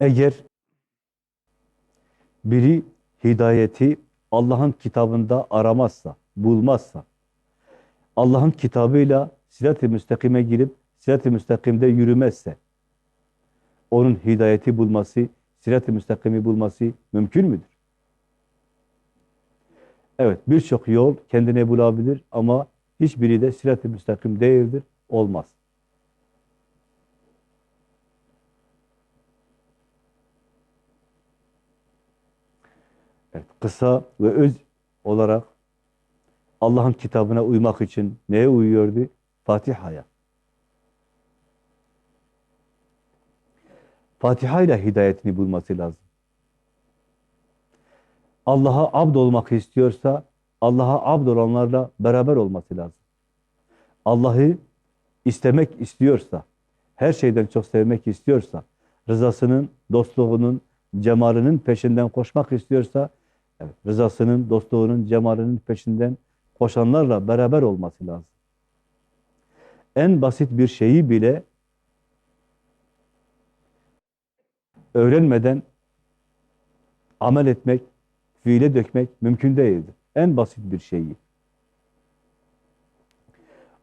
Eğer biri hidayeti Allah'ın kitabında aramazsa, bulmazsa, Allah'ın kitabıyla sirat-i müstakime girip sirat-i müstakimde yürümezse, onun hidayeti bulması, sirat-i müstakimi bulması mümkün müdür? Evet, birçok yol kendine bulabilir ama hiçbiri de sirat-i müstakim değildir, olmaz. Evet, kısa ve öz olarak Allah'ın kitabına uymak için neye uyuyordu? Fatiha'ya. Fatiha ile hidayetini bulması lazım. Allah'a abd olmak istiyorsa Allah'a abd olanlarla beraber olması lazım. Allah'ı istemek istiyorsa, her şeyden çok sevmek istiyorsa, rızasının, dostluğunun, cemalinin peşinden koşmak istiyorsa, evet, rızasının, dostluğunun, cemalinin peşinden koşanlarla beraber olması lazım. En basit bir şeyi bile öğrenmeden amel etmek, fiile dökmek mümkün değildir. En basit bir şeyi.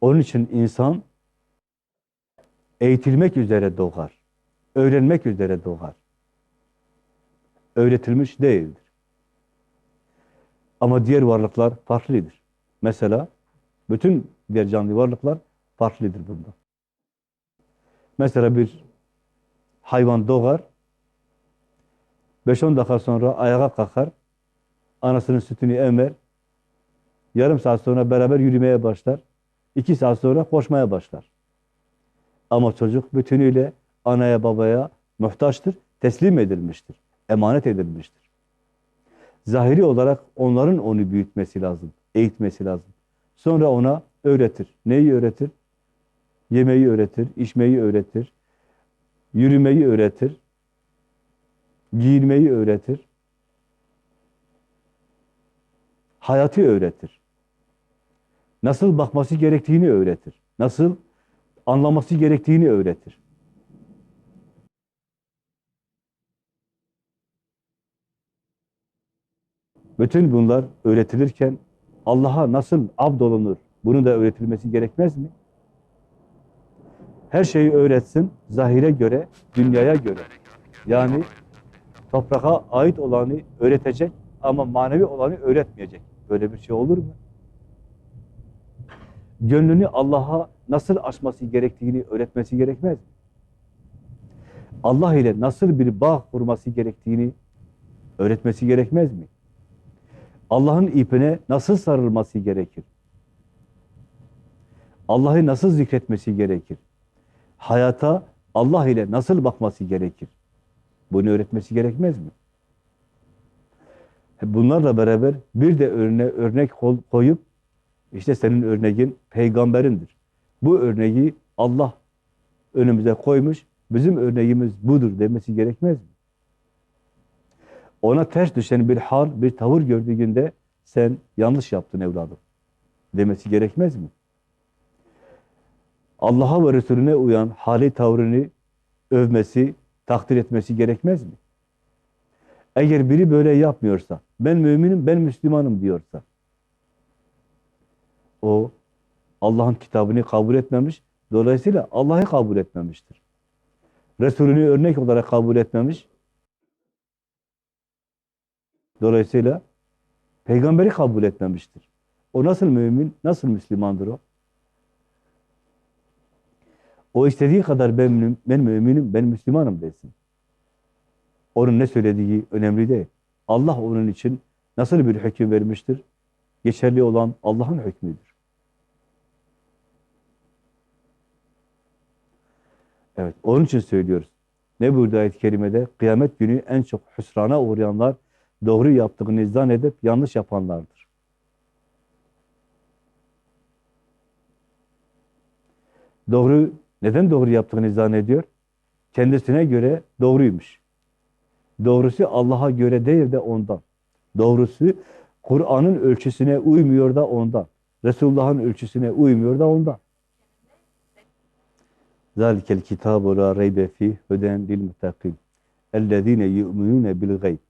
Onun için insan eğitilmek üzere doğar. Öğrenmek üzere doğar. Öğretilmiş değildir. Ama diğer varlıklar farklıdır. Mesela bütün diğer canlı varlıklar farklıdır bunda. Mesela bir hayvan doğar, 5-10 dakika sonra ayağa kalkar, anasının sütünü emer, yarım saat sonra beraber yürümeye başlar, iki saat sonra koşmaya başlar. Ama çocuk bütünüyle anaya babaya muhtaçtır, teslim edilmiştir, emanet edilmiştir. Zahiri olarak onların onu büyütmesi lazım, eğitmesi lazım. Sonra ona öğretir. Neyi öğretir? Yemeği öğretir, içmeyi öğretir, yürümeyi öğretir, giyinmeyi öğretir, hayatı öğretir. Nasıl bakması gerektiğini öğretir. Nasıl anlaması gerektiğini öğretir. Bütün bunlar öğretilirken Allah'a nasıl abdolunur? Bunu da öğretilmesi gerekmez mi? Her şeyi öğretsin, zahire göre, dünyaya göre. Yani toprağa ait olanı öğretecek ama manevi olanı öğretmeyecek. Böyle bir şey olur mu? Gönlünü Allah'a nasıl açması gerektiğini öğretmesi gerekmez mi? Allah ile nasıl bir bağ kurması gerektiğini öğretmesi gerekmez mi? Allah'ın ipine nasıl sarılması gerekir? Allah'ı nasıl zikretmesi gerekir? Hayata Allah ile nasıl bakması gerekir? Bunu öğretmesi gerekmez mi? Bunlarla beraber bir de örne örnek koyup işte senin örneğin peygamberindir. Bu örneği Allah önümüze koymuş, bizim örneğimiz budur demesi gerekmez mi? Ona ters düşen bir hal, bir tavır gördüğünde sen yanlış yaptın evladım demesi gerekmez mi? Allah'a ve Resulüne uyan hali tavrını övmesi, takdir etmesi gerekmez mi? Eğer biri böyle yapmıyorsa, ben müminim, ben Müslümanım diyorsa, o Allah'ın kitabını kabul etmemiş, dolayısıyla Allah'ı kabul etmemiştir. Resulünü örnek olarak kabul etmemiş, dolayısıyla peygamberi kabul etmemiştir. O nasıl mümin, nasıl Müslümandır o? O istediği kadar ben, ben müminim, ben Müslümanım desin. Onun ne söylediği önemli değil. Allah onun için nasıl bir hüküm vermiştir? Geçerli olan Allah'ın hükmüdür. Evet, onun için söylüyoruz. Ne burada ayet-i kerimede? Kıyamet günü en çok hüsrana uğrayanlar doğru yaptığını zannedip yanlış yapanlardır. Doğru, neden doğru yaptığını zannediyor? Kendisine göre doğruymuş. Doğrusu Allah'a göre değil de ondan. Doğrusu Kur'an'ın ölçüsüne uymuyor da ondan. Resulullah'ın ölçüsüne uymuyor da ondan. Zalikel kitabu la reybe fih huden lil muttakin. Ellezine yu'minune bil gayb.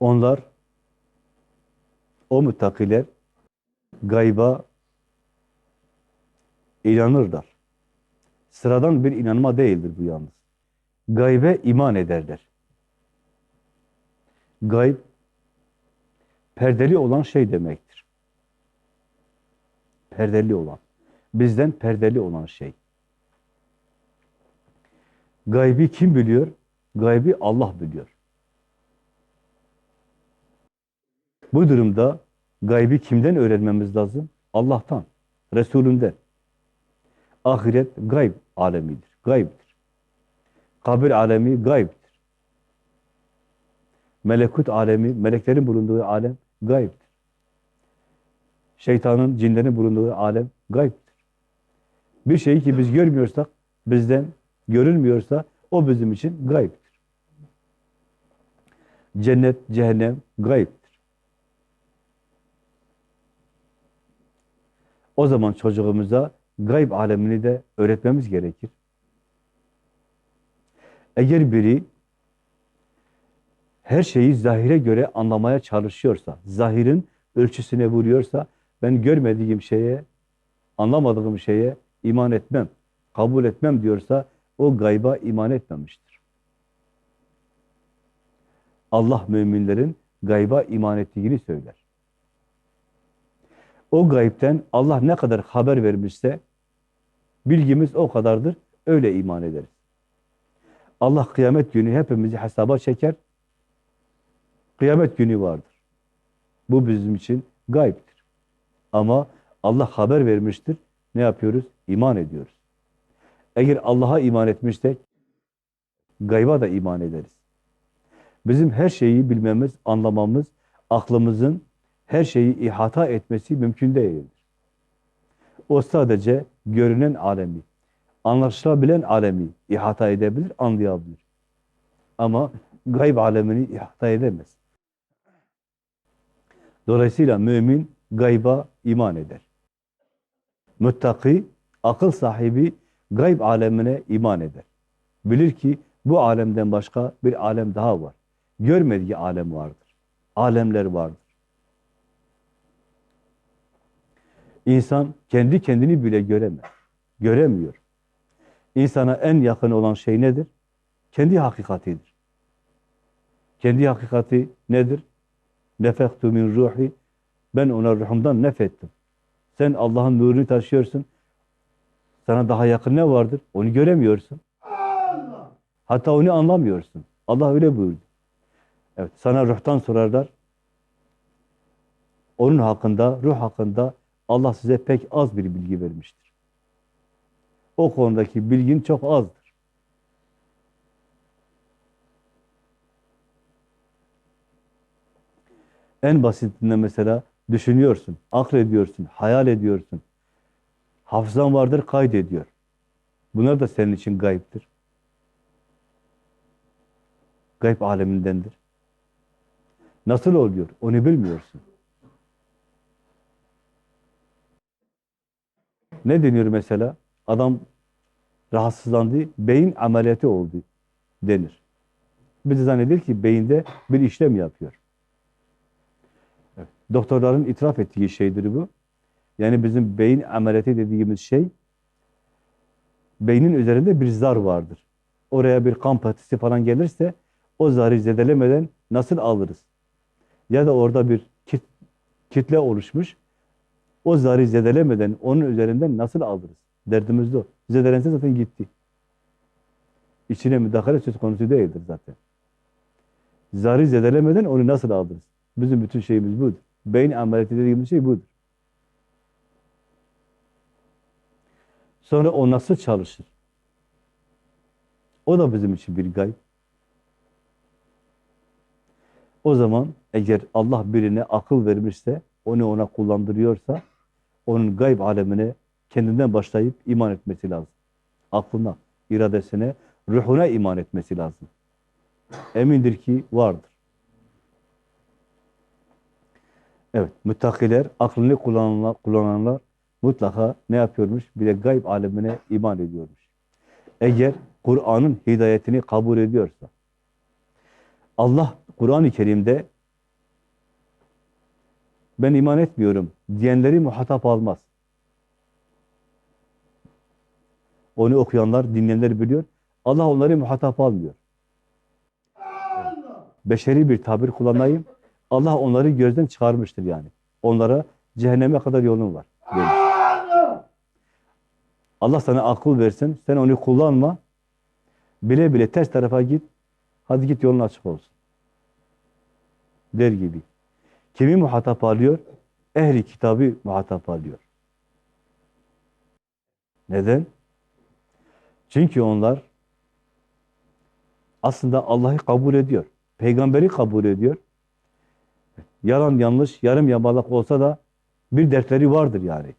Onlar, o müttakiler, gayba inanırlar. Sıradan bir inanma değildir bu yalnız. Gaybe iman ederler. Gayb, perdeli olan şey demektir. Perdeli olan. Bizden perdeli olan şey. Gaybi kim biliyor? Gaybi Allah biliyor. Bu durumda gaybi kimden öğrenmemiz lazım? Allah'tan, Resulünden. Ahiret gayb alemidir, gaybdir. Kabir alemi gaybdir. Melekut alemi, meleklerin bulunduğu alem gaybdir. Şeytanın, cinlerin bulunduğu alem gaybdir. Bir şeyi ki biz görmüyorsak, bizden görülmüyorsa o bizim için gaybdir. Cennet, cehennem gaybdir. O zaman çocuğumuza gayb alemini de öğretmemiz gerekir. Eğer biri her şeyi zahire göre anlamaya çalışıyorsa, zahirin ölçüsüne vuruyorsa, ben görmediğim şeye, anlamadığım şeye iman etmem, kabul etmem diyorsa, o gayba iman etmemiştir. Allah müminlerin gayba iman ettiğini söyler. O gaybten Allah ne kadar haber vermişse, bilgimiz o kadardır, öyle iman ederiz. Allah kıyamet günü hepimizi hesaba çeker, kıyamet günü vardır. Bu bizim için gaybdir. Ama Allah haber vermiştir, ne yapıyoruz? İman ediyoruz. Eğer Allah'a iman etmişsek, gayba da iman ederiz. Bizim her şeyi bilmemiz, anlamamız, aklımızın her şeyi ihata etmesi mümkün değildir. O sadece görünen alemi, anlaşılabilen alemi ihata edebilir, anlayabilir. Ama gayb alemini ihata edemez. Dolayısıyla mümin gayba iman eder. Müttaki, akıl sahibi gayb alemine iman eder. Bilir ki bu alemden başka bir alem daha var. Görmediği alem vardır. Alemler vardır. İnsan kendi kendini bile göremez. Göremiyor. İnsana en yakın olan şey nedir? Kendi hakikatidir. Kendi hakikati nedir? Nefektu min ruhi. Ben ona ruhumdan nefettim. Sen Allah'ın nurunu taşıyorsun. Sana daha yakın ne vardır? Onu göremiyorsun. Hatta onu anlamıyorsun. Allah öyle buyurdu. Evet, sana ruhtan sorarlar. Onun hakkında, ruh hakkında Allah size pek az bir bilgi vermiştir. O konudaki bilgin çok azdır. En basitinden mesela düşünüyorsun, aklediyorsun, hayal ediyorsun. Hafızan vardır, kaydediyor. Bunlar da senin için gayiptir. Gayb alemindendir. Nasıl oluyor? Onu bilmiyorsun. Ne deniyor mesela? Adam rahatsızlandı, beyin ameliyatı oldu denir. Biz de zannedilir ki beyinde bir işlem yapıyor. Evet. Doktorların itiraf ettiği şeydir bu. Yani bizim beyin ameliyatı dediğimiz şey, beynin üzerinde bir zar vardır. Oraya bir kan patisi falan gelirse, o zarı zedelemeden nasıl alırız? Ya da orada bir kit, kitle oluşmuş, o zarı zedelemeden onun üzerinden nasıl alırız? Derdimiz de o. Zedelense zaten gitti. İçine müdahale söz konusu değildir zaten. Zarı zedelemeden onu nasıl alırız? Bizim bütün şeyimiz budur. Beyin ameliyatı dediğimiz şey budur. Sonra o nasıl çalışır? O da bizim için bir gayb. O zaman eğer Allah birine akıl vermişse, onu ona kullandırıyorsa, onun gayb alemine kendinden başlayıp iman etmesi lazım. Aklına, iradesine, ruhuna iman etmesi lazım. Emindir ki vardır. Evet, müttakiler, aklını kullananlar, kullananlar mutlaka ne yapıyormuş? Bir de gayb alemine iman ediyormuş. Eğer Kur'an'ın hidayetini kabul ediyorsa, Allah Kur'an-ı Kerim'de ben iman etmiyorum diyenleri muhatap almaz. Onu okuyanlar, dinleyenler biliyor. Allah onları muhatap almıyor. Beşeri bir tabir kullanayım. Allah onları gözden çıkarmıştır yani. Onlara cehenneme kadar yolun var. demiş. Allah sana akıl versin, sen onu kullanma. Bile bile ters tarafa git. Hadi git yolun açık olsun. Der gibi. Kimi muhatap alıyor? Ehli kitabı muhatap alıyor. Neden? Çünkü onlar aslında Allah'ı kabul ediyor. Peygamberi kabul ediyor. Yalan yanlış, yarım yamalak olsa da bir dertleri vardır yani.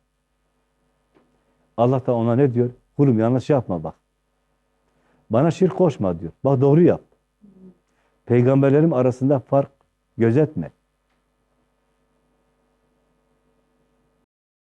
Allah da ona ne diyor? Kulum yanlış yapma bak. Bana şirk koşma diyor. Bak doğru yap. Peygamberlerim arasında fark gözetme.